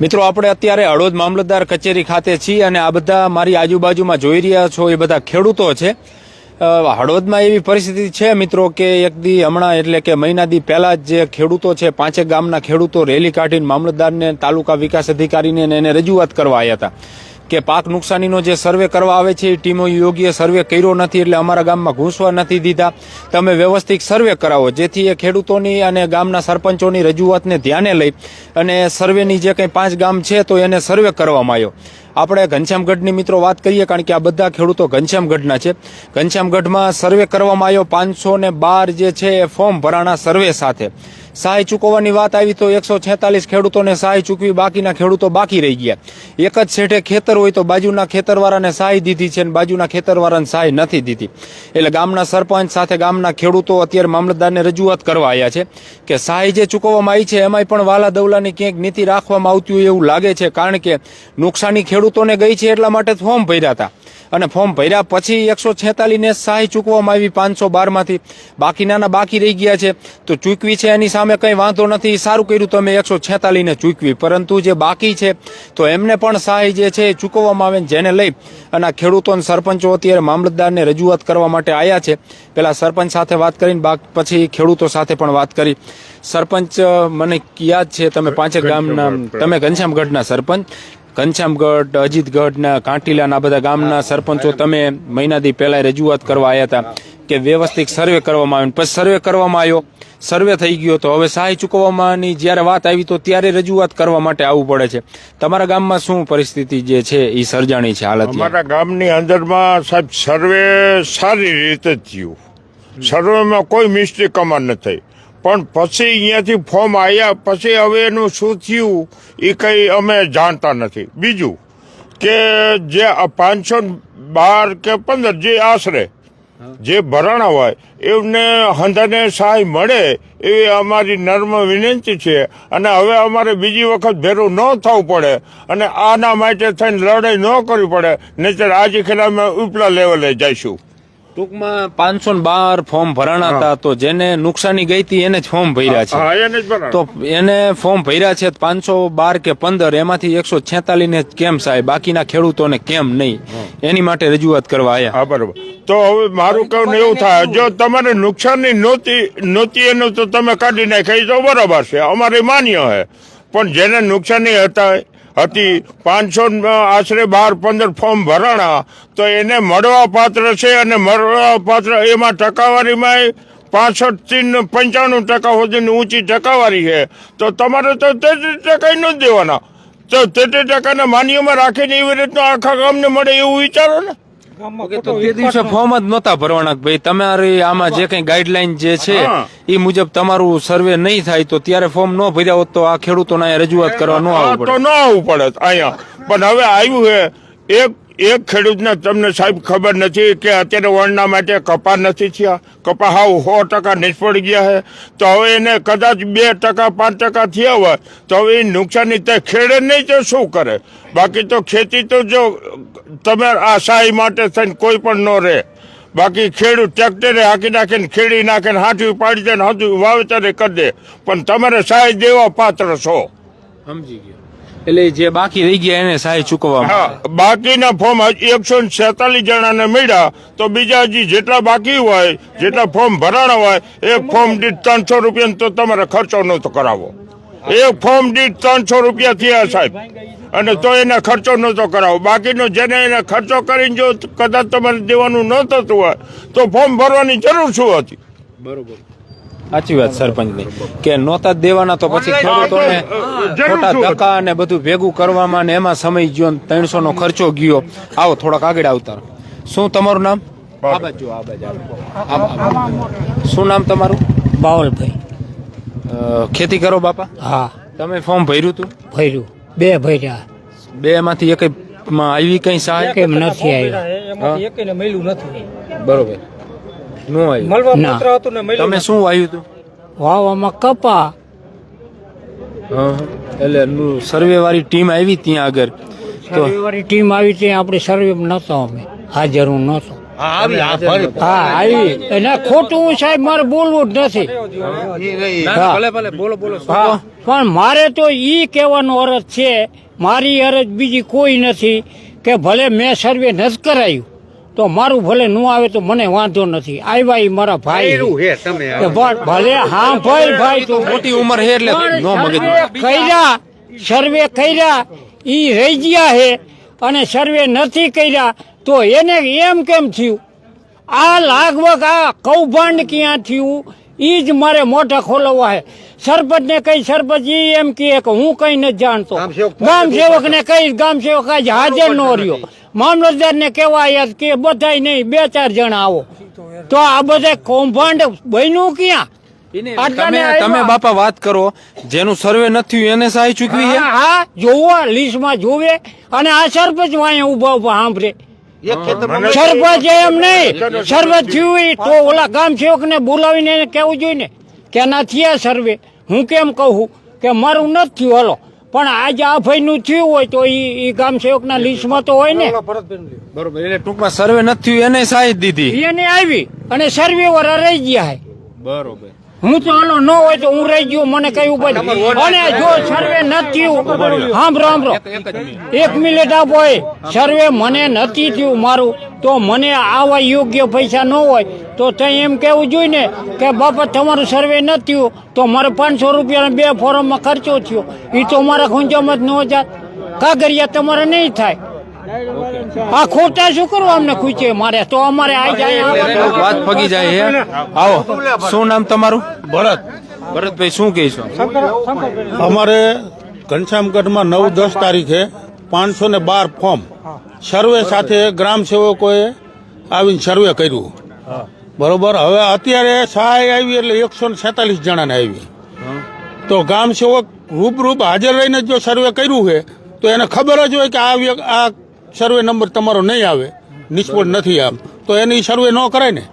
મિત્રો, આપણે અત્યારે હળવદ મામલતદાર કચેરી ખાતે છીએ અને આ બધા મારી આજુબાજુમાં જોઈ રહ્યા છો, એ બધા ખેડૂતો છે. હળવદમાં એવી પરિસ્થિતિ છે, મિત્રો, કે એક દી હમણાં એટલે કે મહિના દી પહેલા જે ખેડૂતો છે પાંચેક ગામના ખેડૂતો રેલી કાઢીને મામલતદારને તાલુકા વિકાસ અધિકારીને એને રજૂઆત કરવા આવ્યા હતા. કે પાક નુકસાનીનો જે સર્વે કરવા આવે છે, એ ટીમો યોગ્ય સર્વે કર્યો નથી એટલે અમારા ગામમાં ઘૂસવા નથી દીધા. તમે વ્યવસ્થિત સર્વે કરાવો, જેથી એ ખેડૂતોની અને ગામના સરપંચોની રજૂઆતને ધ્યાને લઈ અને સર્વેની જે કંઈ પાંચ ગામ છે, તો એને સર્વે કરવામાં આવ્યો. આપણે ઘનશ્યામગઢની મિત્રો વાત કરીએ, કારણ કે આ બધા ખેડૂતો ઘનશ્યામગઢના છે. ઘનશ્યામગઢમાં સર્વે કરવામાં આવ્યો, પાંચસો ને બાર જે છે એ ફોર્મ ભરાણા સર્વે સાથે. સહાય ચૂકવવાની વાત આવી તો એકસો છેતાલીસ ખેડૂતોને સહાય ચૂકવી, બાકીના ખેડૂતો બાકી રહી ગયા. એક જ છેઠે ખેતર હોય તો બાજુના ખેતરવાળાને સહાય દીધી છે અને બાજુના ખેતરવાળાને સહાય નથી દીધી. એટલે ગામના સરપંચ સાથે ગામના ખેડૂતો અત્યારે મામલતદારને રજૂઆત કરવા આવ્યા છે કે સહાય જે ચૂકવવામાં આવી છે, એમાંય પણ વાલા દવલાની ક્યાંક નીતિ રાખવામાં આવતી હોય એવું લાગે છે, કારણ કે નુકસાની ખેડૂતોને ગઈ છે એટલા માટે ફોર્મ ભર્યા હતા. અને ફોર્મ ભર્યા પછી એકસો છેતાલીસને સહાય ચૂકવવામાં આવી પાંચસો બારમાંથી. બાકીનાના બાકી રહી ગયા છે. તો ચૂકવી છે એની સામે કંઈ વાંધો નથી. સારું કર્યું તમે એકસો છેતાલીસને ચૂકવી. પરંતુ જે બાકી છે તો એમને પણ સહાય જે છે એ ચૂકવવામાં આવે ને જેને લઈ અને આ ખેડૂતો અને સરપંચો અત્યારે મામલતદારને રજૂઆત કરવા માટે આવ્યા છે. પહેલાં સરપંચ સાથે વાત કરીને બાક પછી ખેડૂતો સાથે પણ વાત કરી. સરપંચ મને યાદ છે તમે પાંચેક ગામના તમે ઘનશ્યામગઢના સરપંચ. ઘનશ્યામગઢ અજીતગઢના કાંટીલાના બધા ગામના સરપંચો તમે મહિનાથી પહેલા રજૂઆત કરવા આવ્યા હતા કે વ્યવસ્થિત સર્વે કરવામાં આવ્યો. પછી સર્વે કરવામાં આવ્યો. સર્વે થઈ ગયો તો હવે સહાય ચૂકવવાની જ્યારે વાત આવી તો ત્યારે રજૂઆત કરવા માટે આવવું પડે છે. તમારા ગામમાં શું પરિસ્થિતિ જે છે એ સર્જાણી છે હાલત અમારા ગામની અંદરમાં સાહેબ સર્વે સારી રીતે થયું. સર્વેમાં કોઈ મિસ્ટેક અમાર ન થઈ. પણ પછી અહીંયાથી ફોર્મ આવ્યા પછી હવે એનું શું થયું, એ કંઈ અમે જાણતા નથી. બીજું કે જે પાંચસો બાર કે પંદર જે આશરે, જે ભરાણા હોય, એમને હંધાને સહાય મળે એવી અમારી નર્મ વિનંતી છે. અને હવે અમારે બીજી વખત ભેરું ન થવું પડે અને આના માટે થઈને લડાઈ ન કરવી પડે, નહીતર આજે ખેલા અમે ઉપલા લેવલે જઈશું. ટૂંકમાં પાંચસો બાર ફોર્મ ભરાણા હતા તો જેને નુકસાની ગઈ હતી એને જ ફોર્મ ભર્યા છે. હા એને જ બરાબર તો એને ફોર્મ ભર્યા છે પાંચસો બાર કે પંદર એમાંથી એકસો છેતાલીસ ને કેમ સાહેબ? બાકીના ખેડૂતોને કેમ નહીં? એની માટે રજૂઆત કરવા આવ્યા બરોબર. તો હવે મારું કહેવું એવું થાય જો તમારે નુકસાનની નહોતી નહોતી એનું તો તમે કાઢી નાખાય તો બરોબર છે અમારે માન્ય છે. પણ જેને નુકસાની હતા હતી. પાંચસો આશરે બાર, પંદર ફોર્મ ભરાણા. તો એને મળવા પાત્ર છે અને મળવા પાત્ર એમાં ટકાવારીમાં પાસઠથી પંચાણું ટકા સુધીની ઊંચી ટકાવારી છે. તો તમારે તો તેત્રીસ ટકા ન દેવાના. તો તેત્રીસ ટકાના માન્યમાં રાખીને એવી રીતના આખા ગામને મળે એવું વિચારો ને? ઓકે, તો તે દિવસે ફોર્મ જ નહોતા ભરવાના કે ભાઈ તમારી આમાં જે કઈ ગાઈડલાઈન જે છે એ મુજબ તમારું સર્વે નહીં થાય તો ત્યારે ફોર્મ ન ભર્યા હોત તો આ ખેડૂતોને અહીંયા રજૂઆત કરવા ન આવું આવવું પડે. ન આવવું પડે અહીંયા. પણ હવે આવ્યું છે એક એક ખેડૂતને તમને સાહેબ ખબર નથી કે અત્યારે વણના માટે કપા નથી થયા. કપા હાવ સો ટકા નિષ્ફળ ગયા છે. તો હવે એને કદાચ બે ટકા, પાંચ ટકા થયા હોય, તો હવે એ નુકસાની તે ખેડે નહીં તો શું કરે? બાકી તો ખેતી તો જો તમે આ સહાય માટે થઈને કોઈ પણ ન રહે. બાકી ખેડૂત ટ્રેક્ટરે હાંકી નાખીને, ખેડી નાખીને હાથું પાડી દે ને હાથું વાવેતરે કરી દે. પણ તમારે સહાય દેવા પાત્ર છો. સમજી ગયો. એટલે જે બાકી રહી ગયા એને સહાય ચૂકવવા હા બાકીના ફોર્મ એકસો છેતાલીસ જણાને મળ્યા તો બીજા હજી જેટલા બાકી હોય જેટલા ફોર્મ ભરાણા હોય એક ફોર્મ દીઠ ત્રણસો રૂપિયા તો તમારે ખર્ચો નહોતો કરાવો એક ફોર્મ દીઠ ત્રણસો રૂપિયા થયા સાહેબ અને તો એને ખર્ચો નહોતો કરાવો બાકીનો જેને એને ખર્ચો કરીને જો કદાચ તમારે દેવાનું ન થતું હોય તો ફોર્મ ભરવાની જરૂર શું હતી? બરોબર. સાચી વાત સરપંચની. કે નહોતા જ દેવાના તો પછી ખેડૂતોને ખોટા? ધક્કા અને બધું ભેગું કરવામાં ને એમાં સમય ગયો ત્રણસો નો ખર્ચો ગયો. આવો થોડાક આગળ આવતા શું તમારું નામ? આ બાજુ આ બાજુ આવો. આમ, આમ. શું નામ તમારું? બાવલભાઈ ખેતી કરો બાપા? હા. તમે ફોર્મ ભર્યું હતું? ભર્યું. બે ભર્યા. બે માંથી એક આવી કઈ સહાય? કેમ નથી નથી. બરોબર. નો આવ્યું. ના. પત્ર હતું ને મળ્યું તમે શું વાવ્યું હતું? વાવામાં કપા. હં, એટલે સર્વે વાળી ટીમ આવી ત્યાં આગળ. તો સર્વેવાળી ટીમ આવી ત્યાં આપણે સર્વે નહોતો અમે. હાજર હું નહોતો. હા આવી એને ખોટું સાહેબ મારે બોલવું જ નથી. ના, હા. ભલે ભલે. બોલો બોલો શું હા. કહો? પણ મારે તો ઈ કહેવાનો અરજ છે મારી અરજ બીજી કોઈ નથી કે ભલે મેં સર્વે નથી કરાયું તો મારું ભલે ન આવે તો મને વાંધો નથી. આવ્યા એ મારા ભાઈ. ભલે હા ભાઈ ભાઈ તો મોટી ઉંમર હે એટલે નો મગજ સર્વે કર્યા. સર્વે કર્યા. ઈ રહી ગયા હે અને સર્વે નથી કર્યા. તો એને એમ કેમ થયું? આ લાગવગ આ કૌભાંડ ક્યાં થયું? ઈ જ મારે મોઢા ખોલવવા હે સરપંચ ને કઈ સરપંચ ઈ એમ કહે કે હું કઈ નથી જાણતો. ગામ સેવક ને કઈ ગામ સેવક આજ હાજર નો રહ્યો. મામલતદાર ને કહેવાય કે બધાય નહીં બે ચાર જણા આવો. તો આ બધા કૌભાંડ બન્યું ક્યાં? તમે તમે બાપા વાત કરો જેનું સર્વે નથી એને સહાય ચૂકવી છે? હા હા જોવો લિસ્ટમાં જોવે. અને આ સરપંચ વાંહે ઊભા ઊભા સાંભળે. સરપંચ એમ નહીં સરપંચ થયું તો ઓલા ગામ સેવક ને બોલાવીને કેવું જોઈએ ને કે ના થયા સર્વે. હું કેમ કહું કે મારું નથી થયું હલો. પણ આજ આ ભાઈનું થયું હોય તો ઈ ઈ ગામ સેવકના લિસ્ટમાં તો હોય ને. બરોબર એટલે ટૂંકમાં સર્વે નથી થયું એને સહાય જ દીધી. એને આવી અને સર્વે વાળા રહી ગયા હે. બરોબર. હું તો આનો ન હોય તો હું રહી ગયો મને કયું બધું અને જો સર્વે નથી થયું હાંભરો સાંભળો એક મિનિટ. આપો એ. સર્વે મને નથી થયું મારું તો મને આવા યોગ્ય પૈસા ન હોય તો ત્યાં એમ કેવું જોઈએ ને કે બાપા તમારું સર્વે નથી થયું તો મારે પાંચસો રૂપિયાના બે ફોરમમાં ખર્ચો થયો. એ તો મારા ખૂંચામાં જ ન જાત કાગરિયા તમારે નહીં થાય. આ ખોટા શું કરવા? અમને ખૂચે મારે તો અમારે આ જાય વાત ફગી જાય હે. આવો. શું નામ તમારું? ભરત. ભરતભાઈ શું કહીશો? અમારે ઘનશ્યામગઢમાં નવ દસ તારીખે પાંચસો ને બાર ફોર્મ. સર્વે સાથે ગ્રામ સેવકોએ આવીને સર્વે કર્યું. બરોબર? હવે અત્યારે સહાય આવી એટલે એકસો ને છેતાલીસ જણાને આવી. તો ગ્રામ સેવક રૂબરૂપ હાજર રહીને જો સર્વે કર્યું છે તો એને ખબર જ હોય કે આ આ સર્વે નંબર તમારો નહીં આવે નિષ્ફળ નથી આમ. તો એની સર્વે ન કરાય ને?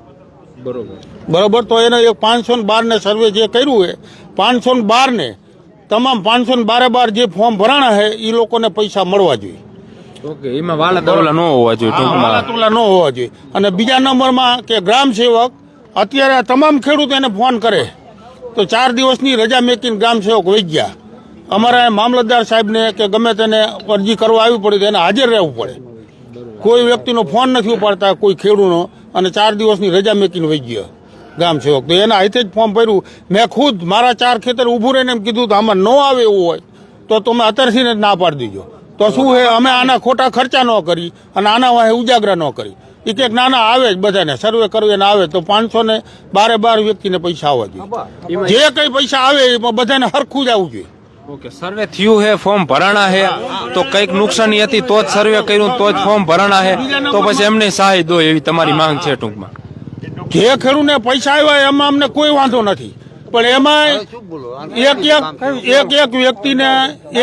બરોબર. તો એને એક પાંચસો ને બાર ને સર્વે જે કર્યું છે પાંચસો ને બાર ને તમામ પાંચસો ને બારે બાર જે ફોર્મ ભરાણા છે એ લોકોને પૈસા મળવા જોઈએ. ઓકે એમાં વાલા દરોલા ન હોવા જોઈએ વાલા તોલા ન હોવા જોઈએ. અને બીજા નંબરમાં કે ગ્રામ સેવક અત્યારે આ તમામ ખેડૂત એને ફોન કરે. તો ચાર દિવસની રજા મેકીને ગ્રામ સેવક વહી ગયા અમારા મામલતદાર સાહેબને કે ગમે તેને અરજી કરવા આવી પડે તો એને હાજર રહેવું પડે. કોઈ વ્યક્તિનો ફોન નથી ઉપાડતા કોઈ ખેડૂતનો અને ચાર દિવસની રજા મેકીને વહી ગયો ગામ સેવક. તો એના હાથે જ ફોર્મ ભર્યું. મેં ખુદ મારા ચાર ખેતર ઊભું રહીને એમ કીધું તો આમાં ન આવે એવું હોય તો તમે અત્યારથી જ ના પાડી દીજો. તો શું હે અમે આના ખોટા ખર્ચા ન કરી અને આના વાહે ઉજાગરા ન કરી. એ કે ના ના આવે જ બધાને સર્વે કરવે ને આવે તો પાંચસો ને બારે બાર વ્યક્તિને પૈસા આવવા જોઈએ. જે કઈ પૈસા આવે એમાં બધાને હરખું જ આવવું જોઈએ. ઓકે, સર્વે થયું હે, ફોર્મ ભરાણા હે, તો કંઈક નુકસાની હતી તો જ સર્વે કર્યું, તો જ ફોર્મ ભરાણા હે, તો પછી એમને સહાય દો એવી તમારી માંગ છે ટૂંકમાં. જે ખેડૂતને પૈસા આવ્યા એમાં અમને કોઈ વાંધો નથી. પણ એમાં એક એક એક એક વ્યક્તિને,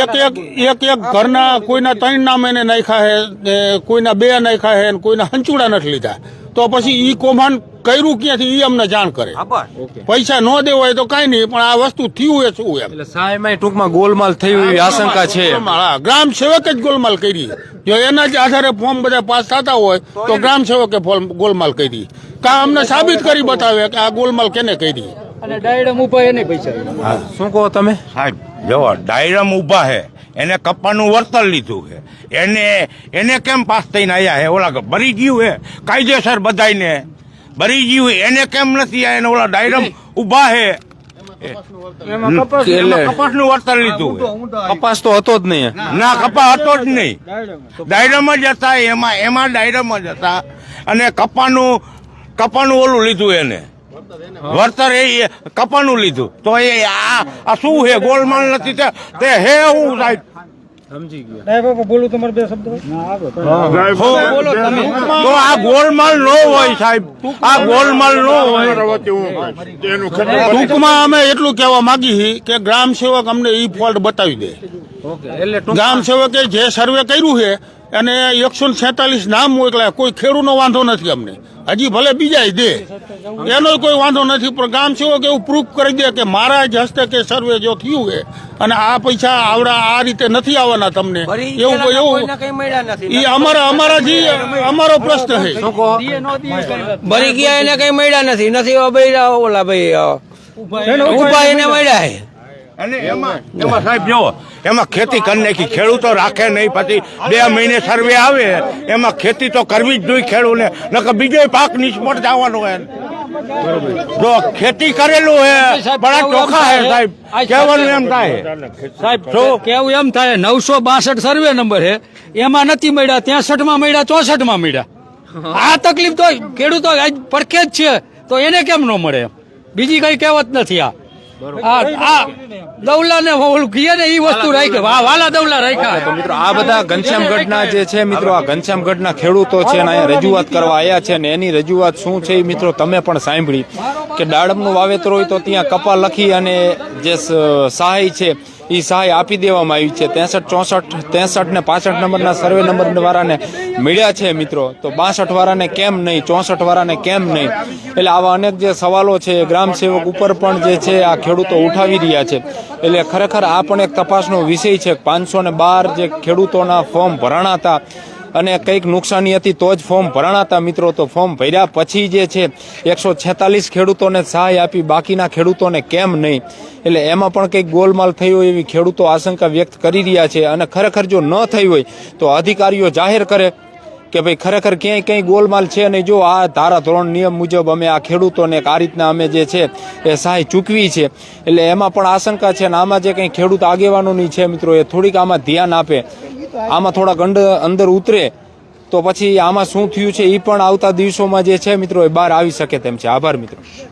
એક એક એક એક ઘરના કોઈના ત્રણ નામ એને નાખ્યા હે કોઈના બે નાખ્યા હે કોઈના હંચુડા નથી લીધા. તો પછી ઈ કૌભાંડ કર્યું ક્યાંથી? ઈ અમને જાણ કરે. પૈસા ન દેવો હોય તો કાંઈ નહીં પણ આ વસ્તુ થયું એ શું એમ? સાહેબ ટૂંકમાં ગોલમાલ થયું એવી આશંકા છે ગ્રામ સેવકે જ ગોલમાલ કરી. જો એના જ આધારે ફોર્મ બધા પાસ થતા હોય તો ગ્રામ સેવકે ફોર્મ ગોલમાલ કરી. કા અમને સાબિત કરી બતાવે કે આ ગોલમાલ કેને કરી? અને ડાયડમ ઊભા એને પૈસા? શું કહો તમે? સાહેબ જો ડાયરમ ઊભા છે એને કપ્પાનું વળતર લીધું છે. એને એને કેમ પાસ થઈને આવ્યા છે? ઓલા બરી ગયું છે? કાયદેસર બધાયને. બરી ગયું એને કેમ નથી આવ્યા એને ઓલા ડાયરમ ઊભા છે. એટલે કપાસનું વળતર લીધું કપાસ તો હતો જ નહીં. ના કપા હતો જ નહીં. ડાયરમ. જ હતા એમાં એમાં ડાયરમ જ હતા. અને કપાનું કપાનું ઓલું લીધું એને. વળતર એ કપાનું લીધું. તો એ આ આ શું છે ગોલમાલ નથી તે હે હું સાહેબ. સમજી ગયો. બોલું તમારે બે શબ્દ? બોલો તો આ ગોલમાલ નો હોય સાહેબ. આ ગોલમાલ નો હોય. હું ટૂંકમાં અમે એટલું કહેવા માંગી છીએ કે ગ્રામ સેવક અમને ઈ ફોલ્ટ બતાવી દે. ઓકે એટલે ટૂંક- ગ્રામ સેવકે જે સર્વે કર્યું છે અને એકસો છેતાલીસ નામ મોકલ્યા કોઈ ખેડૂનો વાંધો નથી અમને. હજી ભલે બીજા દે. એનો કોઈ વાંધો નથી પણ ગામ સેવક એવું પ્રૂફ કરી દે કે મારા જ હસ્તકે સર્વે જો થયું છે. અને આ પૈસા આવડા આ રીતે નથી આવવાના તમને. એવું એવું એ અમારા અમારા જે અમારો પ્રશ્ન છે. ભરી ગયા એને કઈ મળ્યા નથી. નથી ઓલા ભાઈ ઊભા એને મળ્યા છે. અને એમાં એમાં સાહેબ જો એમાં ખેતી કરી નાખી. ખેડૂતો રાખે નહીં પછી બે મહિને સર્વે આવે. એમાં ખેતી તો કરવી જ જોઈએ ખેડૂને. નકર બીજો પાક નિષ્ફળ જવાનો હોય. જો ખેતી કરેલું હે બડા ચોખા હે સાહેબ? કહેવાનું એમ થાય. સાહેબ જો કેવું એમ થાય? નવસો બાસઠ સર્વે નંબર હે. એમાં નથી મળ્યા. ત્રેસઠમાં મળ્યા ચોસઠમાં મળ્યા. આ તકલીફ તો ખેડૂતો આજ પડખે જ છે. તો એને કેમ ન મળે? બીજી કઈ કહેવત નથી આ. દવલા ને ઓલું કહીએ ને એ વસ્તુ રાખે. વાલા દવલા તો મિત્રો આ બધા ઘનશ્યામગઢના જે છે મિત્રો આ ઘનશ્યામગઢના ખેડૂતો છે અને અહીંયા રજૂઆત કરવા આવ્યા છે ને એની રજૂઆત શું છે એ મિત્રો તમે પણ સાંભળી. કે દાડમનું વાવેતર હોય તો ત્યાં કપા લખી અને જે સહાય છે એ સહાય આપી દેવામાં આવી છે. ત્રેસઠ ચોસઠ ત્રેસઠ ને પાસઠ નંબરના સર્વે નંબર વાળાને મળ્યા છે મિત્રો. તો બાસઠ વાળાને કેમ નહીં, ચોસઠ વાળાને કેમ નહીં? એટલે આવા અનેક જે સવાલો છે, ગ્રામ સેવક ઉપર પણ જે છે, આ ખેડૂતો ઉઠાવી રહ્યા છે. એટલે ખરેખર આ પણ એક તપાસનો વિષય છે પાંચસો ને બાર જે ખેડૂતોના ફોર્મ ભરાણા હતા અને કંઈક નુકસાની હતી તો જ ફોર્મ ભરાણા હતા મિત્રો. તો ફોર્મ ભર્યા પછી જે છે, એકસો છેતાલીસ ખેડૂતોને સહાય આપી, બાકીના ખેડૂતોને કેમ નહીં? એટલે એમાં પણ કંઈક ગોલમાલ થઈ હોય એવી ખેડૂતો આશંકા વ્યક્ત કરી રહ્યા છે. અને ખરેખર જો ન થઈ હોય, તો અધિકારીઓ જાહેર કરે કે ભાઈ ખરેખર ક્યાંય કંઈ ગોલમાલ છે નહીં? જો આ ધારા ધોરણ નિયમ મુજબ અમે આ ખેડૂતોને આ રીતના અમે જે છે એ સહાય ચૂકવી છે. એટલે એમાં પણ આશંકા છે અને આમાં જે કંઈ ખેડૂત આગેવાનોની છે મિત્રો, એ થોડીક આમાં ધ્યાન આપે. આમાં થોડાક અંડ અંદર ઉતરે. તો પછી આમાં શું થયું છે એ પણ આવતા દિવસોમાં જે છે મિત્રો એ બહાર આવી શકે તેમ છે. આભાર મિત્રો.